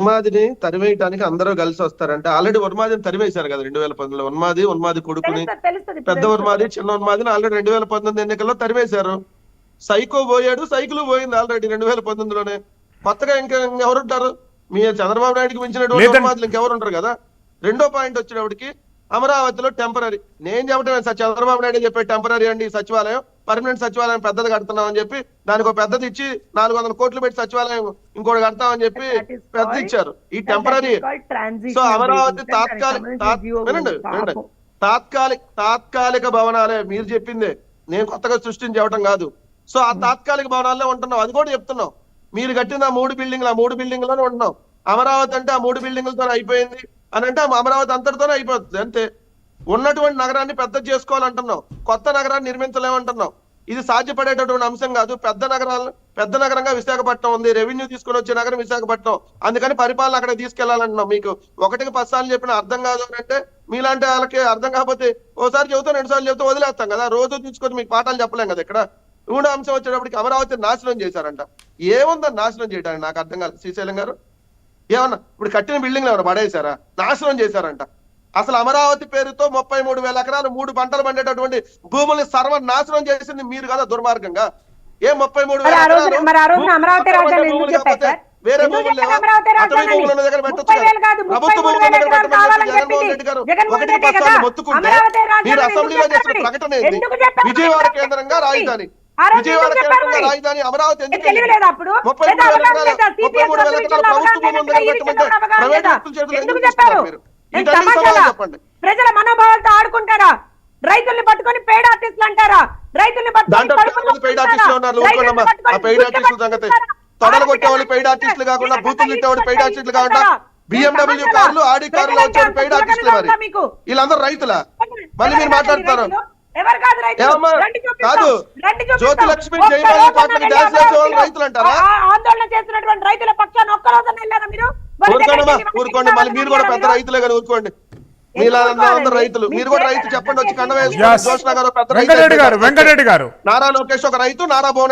ఉన్మాదిని తరివేయటానికి అందరూ కలిసి వస్తారంటే ఆల్రెడీ ఉన్మాదిని తరివేశారు కదా రెండు వేల పంతొమ్మిదిలో. ఉన్మాది ఉన్మాది కొడుకుని. పెద్ద ఉన్మాది చిన్న ఉన్మాదిని ఆల్రెడీ రెండు వేల పంతొమ్మిది ఎన్నికల్లో తరివేశారు. సైకో పోయాడు సైకిల్ పోయింది ఆల్రెడీ రెండు వేల పంతొమ్మిదిలోనే. కొత్తగా ఇంకా ఎవరుంటారు మీ చంద్రబాబు నాయుడుకి మించినటువంటి. ఉన్మాదులు ఇంకెవరు ఉంటారు కదా? రెండో పాయింట్ వచ్చినప్పటికి అమరావతిలో టెంపరీ నేను చెప్పడం సార్ చంద్రబాబు నాయుడు చెప్పే టెంపరీ అండి సచివాలయం. పర్మనెంట్ సచివాలయం పెద్దది కడుతున్నాం అని చెప్పి దానికి ఒక పెద్దది ఇచ్చి నాలుగు వందల కోట్లు పెట్టి సచివాలయం ఇంకోటి కడతామని చెప్పి పెద్ద ఇచ్చారు. ఈ టెంపరీ సో అమరావతి తాత్కాలిక తాత్- వినండి వినండి. తాత్కాలిక తాత్కాలిక భవనాలే మీరు చెప్పిందే. నేను కొత్తగా సృష్టించవటం కాదు. సో ఆ తాత్కాలిక భవనాలే ఉంటున్నాం. అది కూడా చెప్తున్నాం. మీరు కట్టిన ఆ మూడు బిల్డింగ్లు ఆ మూడు బిల్డింగ్లోనే ఉంటున్నాం. అమరావతి అంటే ఆ మూడు బిల్డింగ్లతో అయిపోయింది. అని అంటే అమరావతి అంతటితోనే అయిపోతుంది. అంతే. ఉన్నటువంటి నగరాన్ని పెద్ద చేసుకోవాలంటున్నాం. కొత్త నగరాన్ని నిర్మించలేమంటున్నాం. ఇది సాధ్యపడేటటువంటి అంశం కాదు. పెద్ద నగరాలు పెద్ద నగరంగా విశాఖపట్నం ఉంది. రెవెన్యూ తీసుకొని వచ్చే నగరం విశాఖపట్నం. అందుకని పరిపాలన అక్కడ తీసుకెళ్ళాలంటున్నాం మీకు. ఒకటికి పది సార్లు చెప్పిన అర్థం కాదు అంటే మీలాంటి వాళ్ళకి అర్థం కాకపోతే ఓసారి చెబుతాం రెండు సార్లు చెబుతూ వదిలేస్తాం కదా. రోజు తీసుకొని మీకు పాఠాలు చెప్పలేం కదా ఇక్కడ. మూడో అంశం వచ్చేటప్పటికి అమరావతి నాశనం చేశారంట. ఏముందని నాశనం చేయడానికి? నాకు అర్థం కాదు శ్రీశైలం గారు? ఏమన్నా? ఇప్పుడు కట్టిన బిల్డింగ్ ఎవరు పడేశారా? నాశనం చేశారంట. అసలు అమరావతి పేరుతో ముప్పై మూడు వేల ఎకరాలు మూడు పంటలు పండేటటువంటి భూముల్ని సర్వ నాశనం చేసింది మీరు కదా దుర్మార్గంగా ఏ ముప్పై మూడు? వేరే భూములు దగ్గర పెట్టొచ్చు ప్రభుత్వ భూముల దగ్గర పెట్టమని జగన్మోహన్. రెడ్డి గారు మొత్తుకుంటే మీరు అసెంబ్లీలో చేసిన? ప్రకటన? విజయవాడ కేంద్రంగా? రాజధాని విజయవాడ కేంద్రంగా? రాజధాని అమరావతి ఎందుకు? ముప్పై మూడు వేల ఎకరాలు ప్రభుత్వ? పెట్టమంటే ప్రైవేట్? వ్యక్తుల చేతుల్లో ఎందుకు మీరు చెప్పండి ప్రజల మనోభావాలతో ఆడుకుంటారా? రైతుల్ని పట్టుకొని పేడ ఆర్టిస్టులు అంటారా? రైతుల్ని పట్టుకొని పెయిడ్ నొక్కిస్తారా? ఆర్టిస్టులు ఉన్నారు రైతుల్ని ఊరుకోండమ్మా ఆ పట్టుకొని పెయిడ్ గుడ్డ ఆర్టిస్టుల సంగతి. పట్టుకుంటారా? తొడలు కొట్టేవాళ్ళు ఆడపిల్లలు పెయిడ్ ఆర్టిస్టులు కాకుండా బూతులు తిట్టేవాళ్ళు పెయిడ్ ఆర్టిస్టులు కాకుండా బిఎండబ్ల్యూ? కార్లు ఆడి కార్లు వచ్చే పెయిడ్ ఆర్టిస్టులు మరి? వీళ్ళందరూ రైతులా? మళ్ళీ మీరు మాట్లాడతారు కాదు. జ్యోతి లక్ష్మి? రైతులు. అంటారా? ఆందోళన చేస్తున్నటువంటి రైతుల పక్షాన ఒక్క రోజున వెళ్ళారా మీరు? ఊరుకోండమ్మా ఊరుకోండి మళ్ళీ మీరు కూడా పెద్ద రైతులే కానీ ఊరుకోండి. మీలాందరూ? రైతులు మీరు కూడా రైతు? చెప్పండి వచ్చి కండ జోష్న గారు పెద్ద రైతు వెంకటరెడ్డి గారు వెంకటరెడ్డి గారు. నారా లోకేష్ ఒక రైతు నారా భువనేశ్వర్